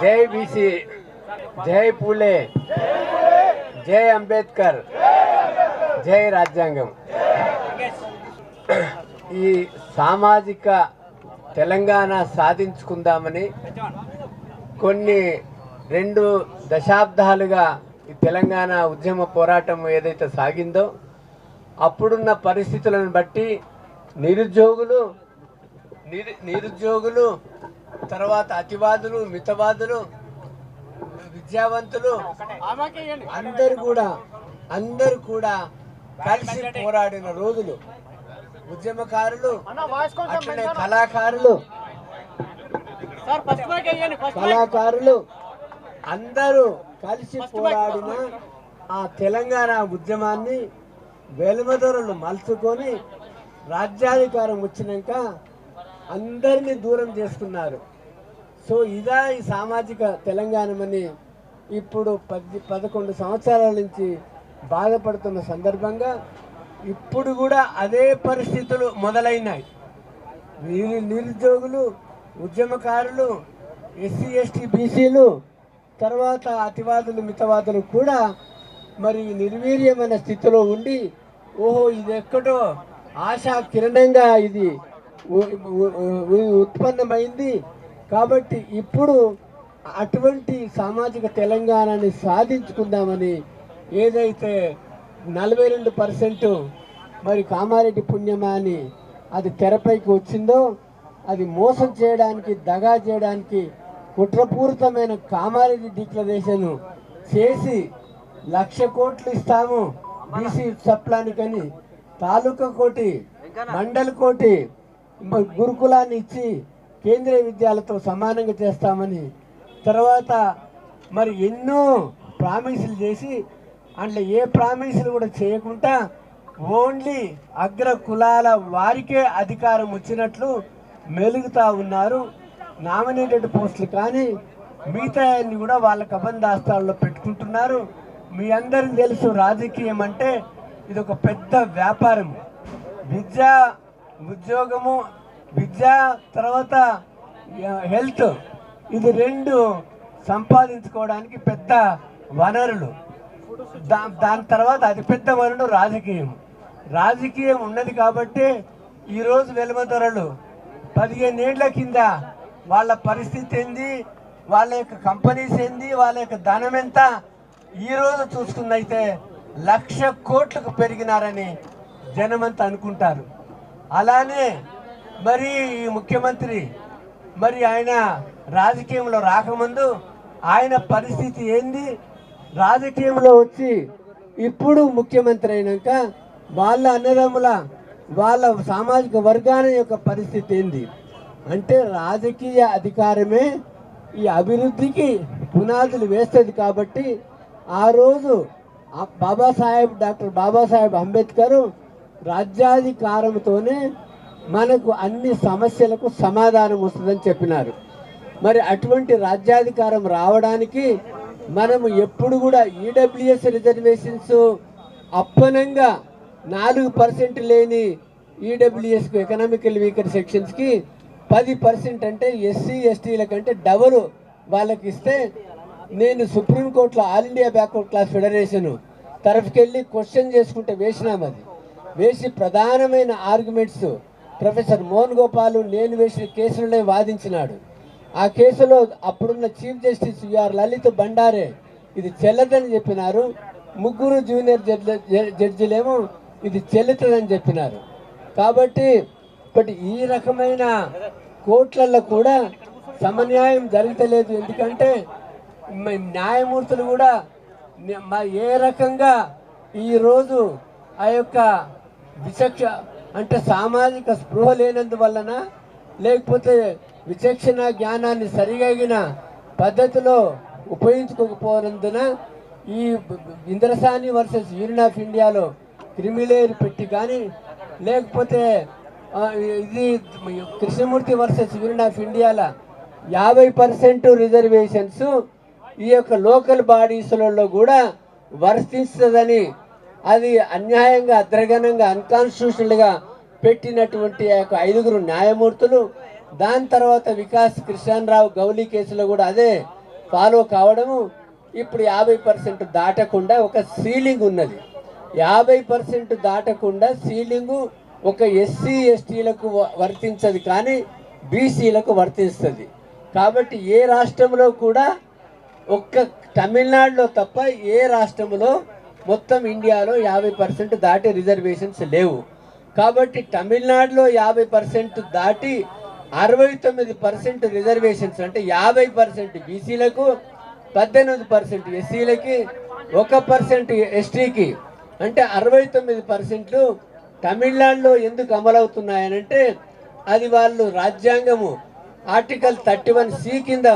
జై బీసీ జై పూలే జై అంబేద్కర్ జై రాజ్యాంగం. ఈ సామాజిక తెలంగాణ సాధించుకుందామని కొన్ని రెండు దశాబ్దాలుగా ఈ తెలంగాణ ఉద్యమ పోరాటం ఏదైతే సాగిందో అప్పుడున్న పరిస్థితులను బట్టి నిరుద్యోగులు నిరు నిరుద్యోగులు తర్వాత అతివాదులు మితవాదులు విద్యావంతులు అందరు కూడా అందరు కూడా కలిసి పోరాడిన రోజులు. ఉద్యమకారులు అట్లనే కళాకారులు కళాకారులు అందరూ కలిసి పోరాడిన ఆ తెలంగాణ ఉద్యమాన్ని వెలుమదొరలు మలుచుకొని రాజ్యాధికారం వచ్చినాక అందరినీ దూరం చేసుకున్నారు సో ఇదా ఈ సామాజిక తెలంగాణమని ఇప్పుడు పది పదకొండు సంవత్సరాల నుంచి బాధపడుతున్న సందర్భంగా ఇప్పుడు కూడా అదే పరిస్థితులు మొదలైనాయి. వీరి నిరుద్యోగులు ఉద్యమకారులు ఎస్సీ ఎస్టీ బీసీలు తర్వాత అతివాదులు మితవాదులు కూడా మరి నిర్వీర్యమైన స్థితిలో ఉండి ఓహో ఇది ఎక్కడో ఆశా కిరణంగా ఇది ఉత్పన్నమైంది. కాబట్టి ఇప్పుడు అటువంటి సామాజిక తెలంగాణని సాధించుకుందామని ఏదైతే నలభై రెండు పర్సెంట్ మరి కామారెడ్డి పుణ్యమా అని అది తెరపైకి వచ్చిందో అది మోసం చేయడానికి దగా చేయడానికి కుట్రపూరితమైన కామారెడ్డి డిక్లరేషన్ చేసి లక్ష కోట్లు ఇస్తాము బీసీ సప్లానికని. తాలూకా కోటి మండల కోటి గురుకులాన్ని ఇచ్చి కేంద్రీయ విద్యాలతో సమానంగా చేస్తామని తర్వాత మరి ఎన్నో ప్రామిసులు చేసి అందులో ఏ ప్రామిసులు కూడా చేయకుండా ఓన్లీ అగ్ర కులాల వారికే అధికారం వచ్చినట్లు మెలుగుతా ఉన్నారు. నామినేటెడ్ పోస్టులు కానీ మిగతా అన్ని కూడా వాళ్ళ కబందాస్తాల్లో పెట్టుకుంటున్నారు. మీ అందరికీ తెలుసు రాజకీయం అంటే ఇది ఒక పెద్ద వ్యాపారం విద్య ఉద్యోగము విద్య తర్వాత హెల్త్. ఇది రెండు సంపాదించుకోవడానికి పెద్ద వనరులు. దా దాని తర్వాత అతిపెద్ద వనరు రాజకీయం. రాజకీయం ఉన్నది కాబట్టి ఈరోజు వెలుమధరలు పదిహేను ఏళ్ళ కింద వాళ్ళ పరిస్థితి ఏంది? వాళ్ళ యొక్క కంపెనీస్ ఏంది? వాళ్ళ యొక్క ధనం ఎంత? ఈరోజు చూసుకున్నైతే లక్ష కోట్లకు పెరిగినారని జనమంతా అనుకుంటారు. అలానే మరి ఈ ముఖ్యమంత్రి మరి ఆయన రాజకీయంలో రాకముందు ఆయన పరిస్థితి ఏంది? రాజకీయంలో వచ్చి ఇప్పుడు ముఖ్యమంత్రి అయినాక వాళ్ళ అన్నదమ్ముల వాళ్ళ సామాజిక వర్గాల యొక్క పరిస్థితి ఏంది? అంటే రాజకీయ అధికారమే ఈ అభివృద్ధికి పునాదులు వేస్తుంది కాబట్టి ఆ రోజు ఆ బాబాసాహెబ్ డాక్టర్ బాబాసాహెబ్ అంబేద్కర్ రాజ్యాధికారంతోనే మనకు అన్ని సమస్యలకు సమాధానం వస్తుందని చెప్పినారు. మరి అటువంటి రాజ్యాధికారం రావడానికి మనము ఎప్పుడు కూడా ఈడబ్ల్యూఎస్ రిజర్వేషన్స్ అప్పనంగా నాలుగు పర్సెంట్ లేని ఈడబ్ల్యూఎస్కు ఎకనామికల్ వీకర్ సెక్షన్స్కి పది పర్సెంట్ అంటే ఎస్సీ ఎస్టీల కంటే డబల్ వాళ్ళకి ఇస్తే నేను సుప్రీంకోర్టులో all India backward class federation తరఫుకెళ్ళి question చేసుకుంటే వేసినాం అది. వేసి ప్రధానమైన ఆర్గ్యుమెంట్స్ ప్రొఫెసర్ మోహన్ గోపాల్ నేను వేసిన కేసులనే వాదించినాడు. ఆ కేసులో అప్పుడున్న chief justice U R Lalit బండారే ఇది చెల్లదని చెప్పినారు. ముగ్గురు జూనియర్ జడ్జిలేమో ఇది చెల్లుతుందని చెప్పినారు. కాబట్టి బట్ ఈ రకమైన కోర్టులలో కూడా సమన్యాయం జరగలేదు ఎందుకంటే న్యాయమూర్తులు కూడా ఏ రకంగా ఈరోజు ఆ యొక్క విచక్ష అంటే సామాజిక స్పృహ లేనందువలన లేకపోతే విచక్షణ జ్ఞానాన్ని సరిగగిన పద్ధతిలో ఉపయోగించుకోకపోనందున ఈ ఇంద్రసాని వర్సెస్ యూనియన్ ఆఫ్ ఇండియాలో క్రిమిలేర్ పెట్టి కానీ లేకపోతే ఇది కృష్ణమూర్తి వర్సెస్ యూనియన్ ఆఫ్ ఇండియాల యాభై పర్సెంట్ రిజర్వేషన్స్ ఈ యొక్క లోకల్ బాడీస్లలో కూడా వర్తిస్తుందని అది అన్యాయంగా అద్రగణంగా అన్కాన్స్టిట్యూషనల్గా పెట్టినటువంటి ఆ యొక్క ఐదుగురు న్యాయమూర్తులు దాని తర్వాత వికాస్ కృష్ణరావు గౌలీ కేసులో కూడా అదే ఫాలో కావడము. ఇప్పుడు యాభై పర్సెంట్ దాటకుండా ఒక సీలింగ్ ఉన్నది. యాభై పర్సెంట్ దాటకుండా సీలింగు ఒక ఎస్సీ ఎస్టీలకు వర్తించదు కానీ బీసీలకు వర్తిస్తుంది. కాబట్టి ఏ రాష్ట్రంలో కూడా ఒక్క తమిళనాడులో తప్ప ఏ రాష్ట్రంలో మొత్తం ఇండియాలో యాభై పర్సెంట్ దాటి రిజర్వేషన్స్ లేవు. కాబట్టి తమిళనాడులో యాభై పర్సెంట్ దాటి అరవై తొమ్మిది పర్సెంట్ రిజర్వేషన్స్ అంటే యాభై పర్సెంట్ బీసీలకు పద్దెనిమిది పర్సెంట్ ఎస్సీలకి ఒక పర్సెంట్ ఎస్టీకి అంటే అరవై తొమ్మిది పర్సెంట్లు తమిళనాడులో ఎందుకు అమలవుతున్నాయనంటే అది వాళ్ళు రాజ్యాంగము ఆర్టికల్ థర్టీ వన్ సి కింద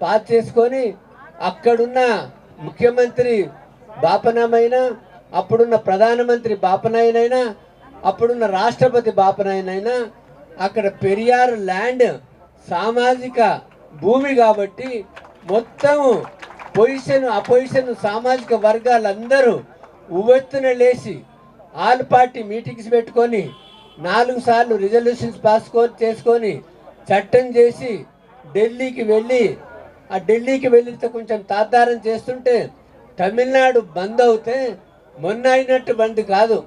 పాస్ చేసుకొని అక్కడున్న ముఖ్యమంత్రి బాపనమైన అప్పుడున్న ప్రధానమంత్రి బాపనాయనైనా అప్పుడున్న రాష్ట్రపతి బాపనాయనైనా అక్కడ పెరియార్ ల్యాండ్ సామాజిక భూమి కాబట్టి మొత్తము పొజిషన్ అపోజిషన్ సామాజిక వర్గాలందరూ ఉవ్వెత్తున లేచి ఆల్ పార్టీ మీటింగ్స్ పెట్టుకొని నాలుగు సార్లు రిజల్యూషన్స్ పాస్ చేసుకొని చట్టం చేసి ఢిల్లీకి వెళ్ళి ఆ ఢిల్లీకి వెళ్ళితే కొంచెం తాదారం చేస్తుంటే తమిళనాడు బంద్ అవుతే మొన్న అయినట్టు బంద్ కాదు.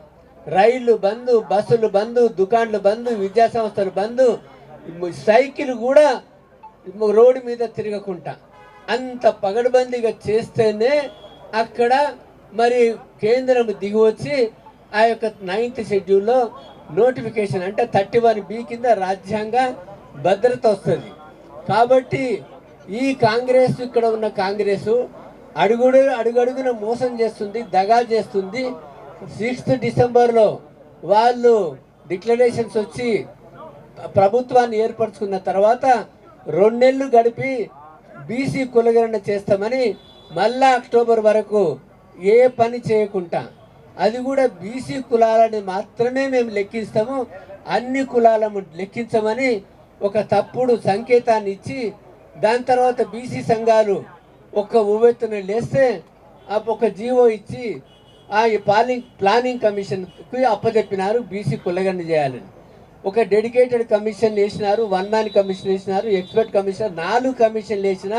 రైళ్ళు బంద్ బస్సులు బంద్ దుకాన్లు బంద్ విద్యా సంస్థలు బంద్ సైకిల్ కూడా రోడ్డు మీద తిరగకుండా అంత పగడబందీగా చేస్తేనే అక్కడ మరి కేంద్రం దిగి వచ్చి ఆ యొక్క నైన్త్ షెడ్యూల్లో నోటిఫికేషన్ అంటే థర్టీ వన్ బి కింద రాజ్యాంగ భద్రత వస్తుంది. కాబట్టి ఈ కాంగ్రెస్ ఇక్కడ ఉన్న కాంగ్రెసు అడుగుడు అడుగడుగున మోసం చేస్తుంది దగా చేస్తుంది. సిక్స్త్ డిసెంబర్లో వాళ్ళు డిక్లరేషన్స్ వచ్చి ప్రభుత్వాన్ని ఏర్పరచుకున్న తర్వాత రెండేళ్ళు గడిపి బీసీ కులగరణ చేస్తామని మళ్ళా అక్టోబర్ వరకు ఏ పని చేయకుండా అది కూడా బీసీ కులాలని మాత్రమే మేము లెక్కిస్తాము అన్ని కులాలను లెక్కించమని ఒక తప్పుడు సంకేతాన్ని ఇచ్చి దాని తర్వాత బీసీ సంఘాలు ఒక ఉవ్వెత్తున లేస్తే ఆ ఒక జీవో ఇచ్చి ఆ ఈ ప్లానింగ్ ప్లానింగ్ కమిషన్కి అప్పచెప్పినారు బీసీ కులగన్న చేయాలని. ఒక డెడికేటెడ్ కమిషన్ వేసినారు వన్ మ్యాన్ కమిషన్ వేసినారు ఎక్స్పర్ట్ కమిషన్ నాలుగు కమిషన్లు వేసిన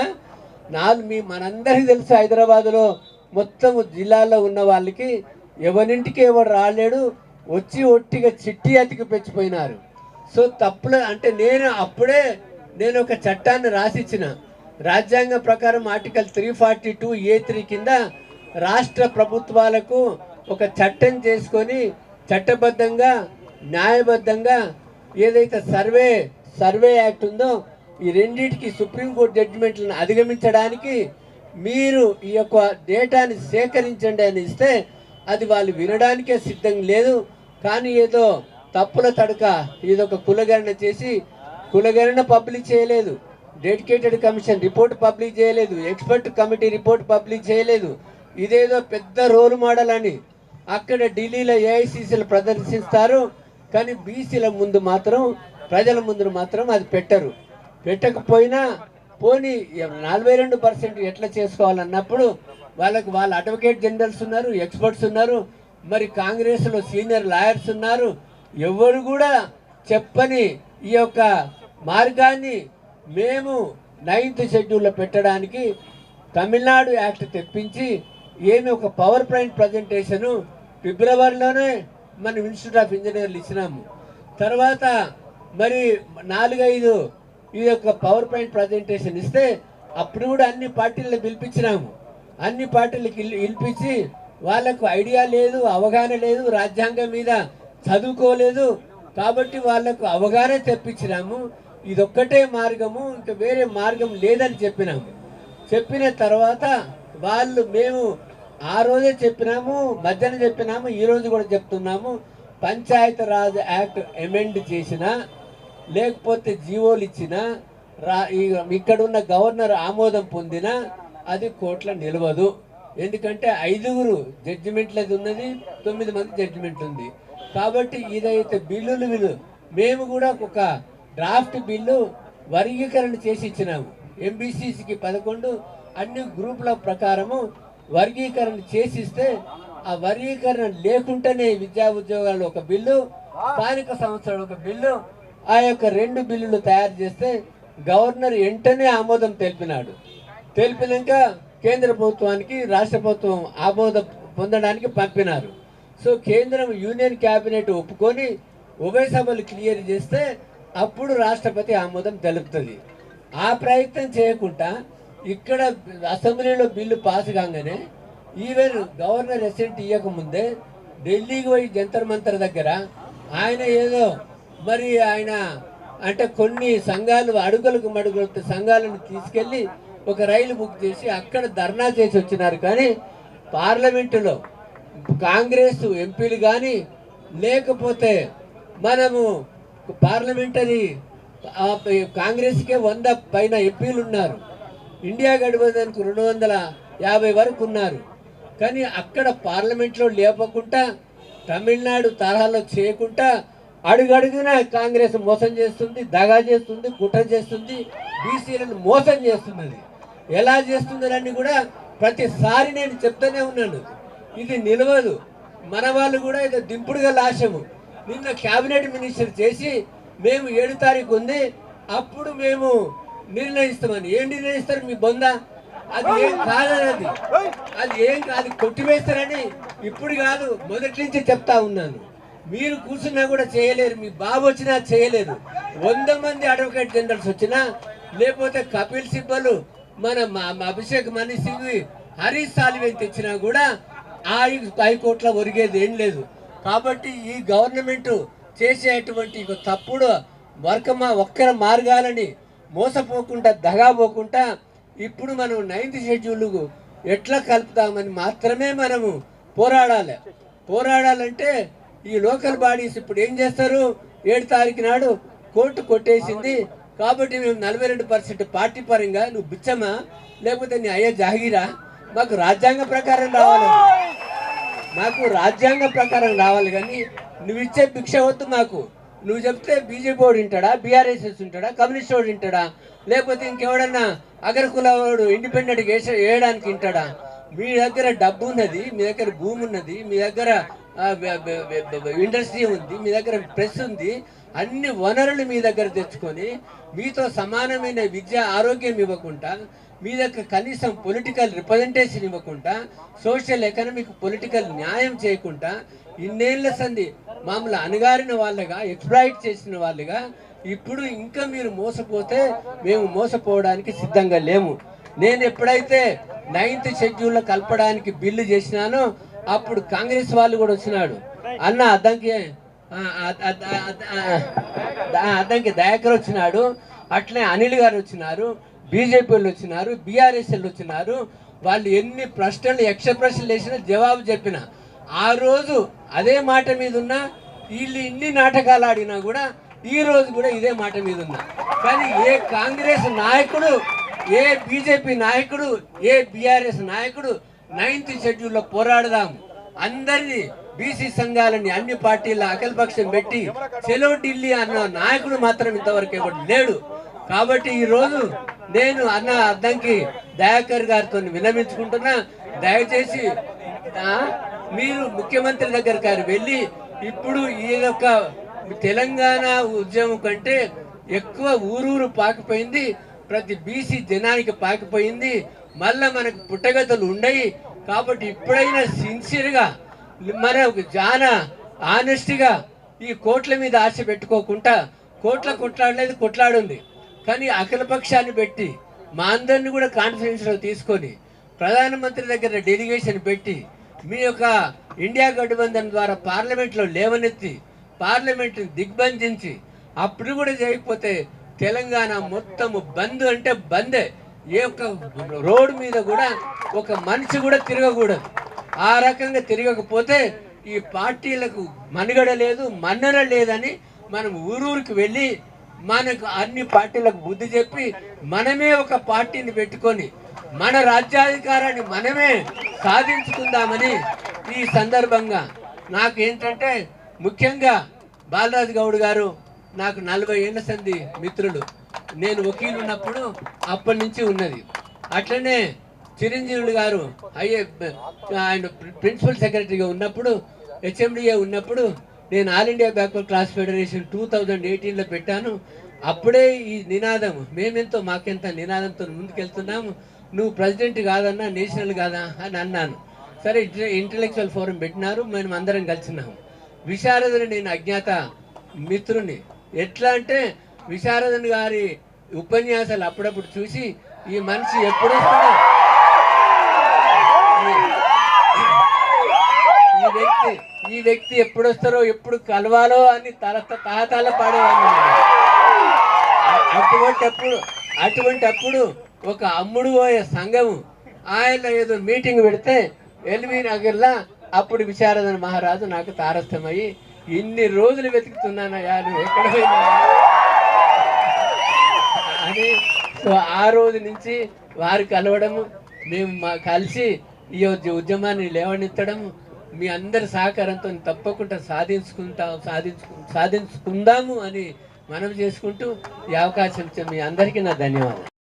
నాలుగు మీ మనందరికీ తెలుసు హైదరాబాద్లో మొత్తం జిల్లాలో ఉన్న వాళ్ళకి ఎవరింటికి ఎవరు రాలేడు వచ్చి ఒట్టిగా చిట్టి అతికి పెంచిపోయినారు. సో తప్పులు అంటే నేను అప్పుడే నేను ఒక చట్టాన్ని రాసిచ్చిన. రాజ్యాంగం ప్రకారం article three forty two A three కింద రాష్ట్ర ప్రభుత్వాలకు ఒక చట్టం చేసుకొని చట్టబద్ధంగా న్యాయబద్ధంగా ఏదైతే సర్వే సర్వే యాక్ట్ ఉందో ఈ రెండింటికి సుప్రీంకోర్టు జడ్జిమెంట్లను అధిగమించడానికి మీరు ఈ యొక్క డేటాని సేకరించండి అని ఇస్తే అది వాళ్ళు వినడానికే సిద్ధం లేదు. కానీ ఏదో తప్పుల తడక ఇదొక కులగణన చేసి కులగణన పబ్లిక్ చేయలేదు. డెడికేటెడ్ కమిషన్ రిపోర్ట్ పబ్లిక్ చేయలేదు. ఎక్స్పర్ట్ కమిటీ రిపోర్ట్ పబ్లిక్ చేయలేదు. ఇదేదో పెద్ద రోల్ మోడల్ అని. అక్కడ ఢిల్లీలో ఏఐసిసిలు ప్రదర్శిస్తారు. కానీ బీసీల ముందు మాత్రం ప్రజల ముందు మాత్రం అది పెట్టరు. పెట్టకపోయినా పోనీ నలభై రెండు పర్సెంట్ ఎట్లా చేసుకోవాలన్నప్పుడు వాళ్ళకు వాళ్ళ అడ్వకేట్ జనరల్స్ ఉన్నారు ఎక్స్పర్ట్స్ ఉన్నారు. మరి కాంగ్రెస్లో సీనియర్ లాయర్స్ ఉన్నారు. ఎవరు కూడా చెప్పని ఈ యొక్క మార్గాన్ని మేము నైన్త్ షెడ్యూల్లో పెట్టడానికి తమిళనాడు యాక్ట్ తెప్పించి ఏమి ఒక పవర్ పాయింట్ ప్రజెంటేషను ఫిబ్రవరిలోనే మన ఇన్స్టిట్యూట్ ఆఫ్ ఇంజనీర్లు ఇచ్చినాము. తర్వాత మరి నాలుగైదు ఈ యొక్క పవర్ పాయింట్ ప్రజెంటేషన్ ఇస్తే అప్పుడు కూడా అన్ని పార్టీలను పిలిపించినాము. అన్ని పార్టీలకు పిలిపించి వాళ్ళకు ఐడియా లేదు అవగాహన లేదు రాజ్యాంగం మీద చదువుకోలేదు కాబట్టి వాళ్ళకు అవగాహన తెప్పించినాము. ఇదొక్కటే మార్గము ఇంకా వేరే మార్గం లేదని చెప్పినాము చెప్పిన తర్వాత వాళ్ళు మేము ఆ రోజే చెప్పినాము మధ్యన చెప్పినాము ఈ రోజు కూడా చెప్తున్నాము. పంచాయత్ రాజ్ యాక్ట్ అమెండ్ చేసిన లేకపోతే జీవోలు ఇచ్చిన రా ఇక్కడున్న గవర్నర్ ఆమోదం పొందిన అది కోట్ల నిలవదు. ఎందుకంటే ఐదుగురు జడ్జిమెంట్లది ఉన్నది తొమ్మిది మంది జడ్జిమెంట్ ఉంది. కాబట్టి ఇదైతే బిల్లులు వీళ్ళు. మేము కూడా ఒక డ్రాఫ్ట్ బిల్లు వర్గీకరణ చేసి ఇచ్చినాము. ఎంబీసీసీకి పదకొండు అన్ని గ్రూపుల ప్రకారము వర్గీకరణ చేసిస్తే ఆ వర్గీకరణ లేకుంటేనే విద్యా ఉద్యోగాలు ఒక బిల్లు స్థానిక సంస్థలు ఒక బిల్లు ఆ యొక్క రెండు బిల్లులు తయారు చేస్తే గవర్నర్ వెంటనే ఆమోదం తెలిపినాడు. తెలిపినాక కేంద్ర ప్రభుత్వానికి రాష్ట్ర ప్రభుత్వం ఆమోదం పొందడానికి పంపినారు. సో కేంద్రం యూనియన్ క్యాబినెట్ ఒప్పుకొని ఉభయ సభలు క్లియర్ చేస్తే అప్పుడు రాష్ట్రపతి ఆమోదం తెలుపుతుంది. ఆ ప్రయత్నం చేయకుండా ఇక్కడ అసెంబ్లీలో బిల్లు పాస్ కాగానే ఈవెన్ గవర్నర్ రెసిడెంట్ ఇవ్వకముందే ఢిల్లీకి పోయి జంతర్ మంతర్ దగ్గర ఆయన ఏదో మరి ఆయన అంటే కొన్ని సంఘాలు అడుగులకు మడుగులు సంఘాలను తీసుకెళ్ళి ఒక రైలు బుక్ చేసి అక్కడ ధర్నా చేసి వచ్చినారు. కానీ పార్లమెంటులో కాంగ్రెస్ ఎంపీలు కానీ లేకపోతే మనము పార్లమెంటరీ అది కాంగ్రెస్కే వంద పైన ఎంపీలు ఉన్నారు ఇండియా గఠబంధన్కు రెండు వందల యాభై వరకు ఉన్నారు. కానీ అక్కడ పార్లమెంట్లో లేపకుండా తమిళనాడు తరహాలో చేయకుండా అడుగడుగున కాంగ్రెస్ మోసం చేస్తుంది దగా చేస్తుంది కుట్ర చేస్తుంది బీసీలను మోసం చేస్తున్నది. ఎలా చేస్తుందని కూడా ప్రతిసారి నేను చెప్తూనే ఉన్నాను. ఇది నిలవదు. మన వాళ్ళు కూడా ఇది దింపుడుగా లాశము. నిన్న క్యాబినెట్ మినిస్టర్ చేసి మేము ఏడు తారీఖు ఉంది అప్పుడు మేము నిర్ణయిస్తామని. ఏం నిర్ణయిస్తారు మీ బొంద? అది ఏం కాదని అది ఏం కాదు కొట్టివేస్తారని ఇప్పుడు కాదు మొదటి నుంచి చెప్తా ఉన్నాను. మీరు కూర్చున్నా కూడా చేయలేరు మీ బాబు వచ్చినా చేయలేరు వంద మంది అడ్వకేట్ జనరల్స్ వచ్చినా లేకపోతే కపిల్ సిబ్బలు మన మా- అభిషేక్ మనీ సింగ్ హరీష్ సాలివేన్ తెచ్చినా కూడా ఆ హైకోర్టులో ఒరిగేది ఏం లేదు. కాబట్టి ఈ గవర్నమెంట్ చేసేటువంటి తప్పుడు వర్కమా ఒక్కర మార్గాలని మోసపోకుండా దగా పోకుండా ఇప్పుడు మనం నైన్త్ షెడ్యూల్ ఎట్లా కలుపుతామని మాత్రమే మనము పోరాడాలి. పోరాడాలంటే ఈ లోకల్ బాడీస్ ఇప్పుడు ఏం చేస్తారు? ఏడు తారీఖు నాడు కోర్టు కొట్టేసింది. కాబట్టి మేము నలభై రెండు పర్సెంట్ పార్టీ పరంగా నువ్వు బిచ్చమా? లేకపోతే నీ అయ్యే జాగీరా మాకు రాజ్యాంగ ప్రకారం రావాలి. మాకు రాజ్యాంగ ప్రకారం రావాలి కానీ నువ్వు ఇచ్చే భిక్ష వద్దు మాకు. నువ్వు చెప్తే బీజేపీ వాడు వింటాడా బీఆర్ఎస్ఎస్ ఉంటాడా కమ్యూనిస్ట్ వాడు వింటాడా లేకపోతే ఇంకెవడన్నా అగ్రకుల వాడు ఇండిపెండెంట్ వేయడానికి వింటాడా మీ దగ్గర డబ్బు ఉన్నది మీ దగ్గర భూమి ఉన్నది మీ దగ్గర ఇండస్ట్రీ ఉంది మీ దగ్గర ప్రెస్ ఉంది అన్ని వనరులు మీ దగ్గర తెచ్చుకొని మీతో సమానమైన విద్య ఆరోగ్యం ఇవ్వకుండా మీ దగ్గర కనీసం పొలిటికల్ రిప్రజెంటేషన్ ఇవ్వకుండా సోషల్ ఎకనామిక్ పొలిటికల్ న్యాయం చేయకుండా ఇన్నేళ్ళ సంధి మామూలు అణగారిన వాళ్ళగా ఎక్స్ప్లాయిట్ చేసిన వాళ్ళుగా ఇప్పుడు ఇంకా మీరు మోసపోతే మేము మోసపోవడానికి సిద్ధంగా లేము. నేను ఎప్పుడైతే నైన్త్ షెడ్యూల్లో కలపడానికి బిల్లు చేసినానో అప్పుడు కాంగ్రెస్ వాళ్ళు కూడా వచ్చినాడు. అన్న అద్దంకి అద్దంకి దయాకర్ వచ్చినాడు. అట్లే అనిల్ గారు వచ్చినారు. బీజేపీ వాళ్ళు వచ్చినారు బీఆర్ఎస్ వాళ్ళు వచ్చినారు వాళ్ళు ఎన్ని ప్రశ్నలు యక్ష ప్రశ్నలు వేసినా జవాబు చెప్పిన. ఆ రోజు అదే మాట మీద ఉన్నా వీళ్ళు ఇన్ని నాటకాలు ఆడినా కూడా ఈ రోజు కూడా ఇదే మాట మీద ఉన్నా. కానీ ఏ కాంగ్రెస్ నాయకుడు ఏ బీజేపీ నాయకుడు ఏ బీఆర్ఎస్ నాయకుడు నైన్త్ షెడ్యూల్లో పోరాడదాం. అందరినీ బీసీ సంఘాలని అన్ని పార్టీల అఖిలపక్షం పెట్టి చెలో ఢిల్లీ అన్న నాయకుడు మాత్రం ఇంతవరకు ఎవడు లేడు. కాబట్టి ఈరోజు నేను అన్న అద్దంకి దయాకర్ గారితో వినమించుకుంటున్నా. దయచేసి మీరు ముఖ్యమంత్రి దగ్గర గారు వెళ్ళి ఇప్పుడు ఈ యొక్క తెలంగాణ ఉద్యమం కంటే ఎక్కువ ఊరూరు పాకిపోయింది ప్రతి బీసీ జనానికి పాకిపోయింది మళ్ళా మనకు పుట్టగతులు ఉండయి. కాబట్టి ఇప్పుడైనా సిన్సియర్గా మన చాలా ఆనెస్ట్గా ఈ కోట్ల మీద ఆశ పెట్టుకోకుండా కోట్ల కొట్లాడలేదు కొట్లాడుంది. కానీ అఖిల పక్షాన్ని పెట్టి మా అందరిని కూడా కాన్ఫరెన్స్లో తీసుకొని ప్రధానమంత్రి దగ్గర డెలిగేషన్ పెట్టి మీ యొక్క ఇండియా గఠబంధన్ ద్వారా పార్లమెంట్లో లేవనెత్తి పార్లమెంట్ని దిగ్బంధించి అప్పుడు కూడా చేయకపోతే తెలంగాణ మొత్తం బంద్ అంటే బందే. ఏ ఒక్క రోడ్డు మీద కూడా ఒక మనిషి కూడా తిరగకూడదు. ఆ రకంగా తిరగకపోతే ఈ పార్టీలకు మనుగడ లేదు మన్నన లేదని మనం ఊరూరికి వెళ్ళి మనకు అన్ని పార్టీలకు బుద్ధి చెప్పి మనమే ఒక పార్టీని పెట్టుకొని మన రాజ్యాధికారాన్ని మనమే సాధించుకుందామని ఈ సందర్భంగా నాకు ఏంటంటే ముఖ్యంగా బాలరాజు గౌడ్ గారు నాకు నలభై ఏళ్ళ సంది మిత్రులు. నేను వకీలు ఉన్నప్పుడు అప్పటి నుంచి ఉన్నది. అట్లనే చిరంజీవులు గారు అయ్యే ఆయన ప్రిన్సిపల్ సెక్రటరీగా ఉన్నప్పుడు హెచ్ఎండిఏ ఉన్నప్పుడు నేను all India backward class federation two thousand ఎయిటీన్లో పెట్టాను. అప్పుడే ఈ నినాదం మేమెంతో మాకెంత నినాదంతో ముందుకెళ్తున్నాము నువ్వు ప్రెసిడెంట్ కాదన్నా నేషనల్ కాదా అని అన్నాను. సరే ఇంటలెక్చువల్ ఫోరం పెట్టినారు మేము అందరం కలిసినాము. విశారదని నేను అజ్ఞాత మిత్రుని. ఎట్లా అంటే విశారదన్ గారి ఉపన్యాసాలు అప్పుడప్పుడు చూసి ఈ మనిషి ఎప్పుడు వస్తాడో ఈ వ్యక్తి ఈ వ్యక్తి ఎప్పుడు వస్తారో ఎప్పుడు కలవాలో అని తల తాతాల పాడేవాడిని అటువంటి అప్పుడు అటువంటి అప్పుడు ఒక అమ్ముడు పోయే సంఘము ఆయన ఏదో మీటింగ్ పెడితే ఎల్వి నగర్లా అప్పుడు విశారదన మహారాజు నాకు తారస్థమయ్యి ఇన్ని రోజులు వెతుకుతున్నానయ్యా నువ్వు ఎక్కడ పోయినా అని సో ఆ రోజు నుంచి వారు కలవడము మేము మా కలిసి ఈ ఉద్యమాన్ని లేవనెత్తడము మీ అందరి సహకారంతో తప్పకుండా సాధించుకుంటాం సాధించు సాధించుకుందాము అని మనం చేసుకుంటూ ఈ అవకాశం ఇచ్చే మీ అందరికీ నా ధన్యవాదాలు.